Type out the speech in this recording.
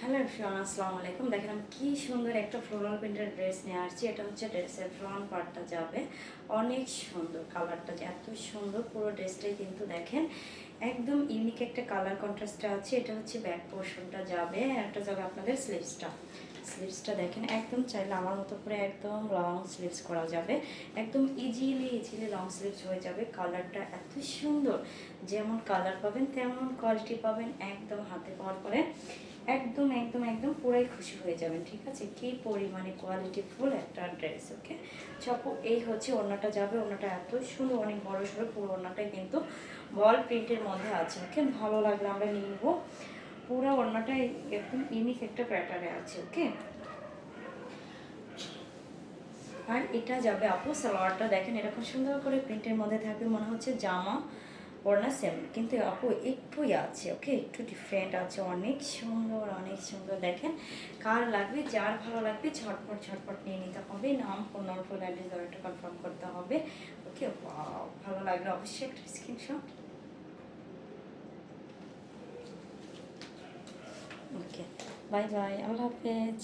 Hello everyone আসসালামু আলাইকুম দেখেন আমি কি সুন্দর একটা ফ্লোরাল প্রিন্টের ড্রেস নিয়ে আসছি। এটা হচ্ছে ড্রেসের ফ্রন্ট পার্টটা যাবে। অনেক সুন্দর কালারটা এত সুন্দর পুরো ড্রেসটাই কিন্তু দেখেন। একদম ইউনিক একটা কালার কন্ট্রাস্টটা আছে। এটা হচ্ছে ব্যাক পোর্শনটা যাবে একটা যাবে আপনাদের স্লিভসটা স্লিভসটা দেখেন, একদম চাইলে আমার মতো করে একদম লং স্লিভস করা যাবে। একদম ইজিলি ইজিলি লং স্লিভস হয়ে যাবে। কালারটা এত সুন্দর। যেমন কালার পাবেন, তেমন কোয়ালিটি পাবেন। একদম হাতে পাওয়ার পরে একদম একদম একদম পুরাই খুশি হয়ে যাবেন, ঠিক আছে? কি পরিমাণে কোয়ালিটি ফুল একটা ড্রেস ওকে চপো, এই হচ্ছে ওড়নাটা যাবে, ওড়নাটা এত সুন্দর, অনেক বড় সড়ো পুরো ওড়নাটাই কিন্তু বল প্রিন্টের মধ্যে আছে ওকে ভালো লাগলে আমরা নিয়ে পুরো ওড়নাটাই একদম ইউনিক একটা প্যাটার্নে আছে ওকে আর এটা যাবে আপু, সালোয়ারটা দেখেন এরকম সুন্দর করে প্রিন্টের মধ্যে থাকবে, মনে হচ্ছে জামা। ওড়না সেম, কিন্তু আপু একটুই আছে, ওকে? একটু ডিফারেন্ট আছে, অনেক সুন্দর অনেক সুন্দর। দেখেন, কার লাগবে, যার ভালো লাগবে, ঝটপট ঝটপট নিয়ে নিতে হবে। নাম ফোন নম্বর ফুল অ্যাড্রেস দেওয়াটা কনফার্ম করতে হবে। ওকে ভালো লাগলে। অবশ্যই একটা স্ক্রিনশট ওকে বাই বাই আল্লাহ হাফেজ।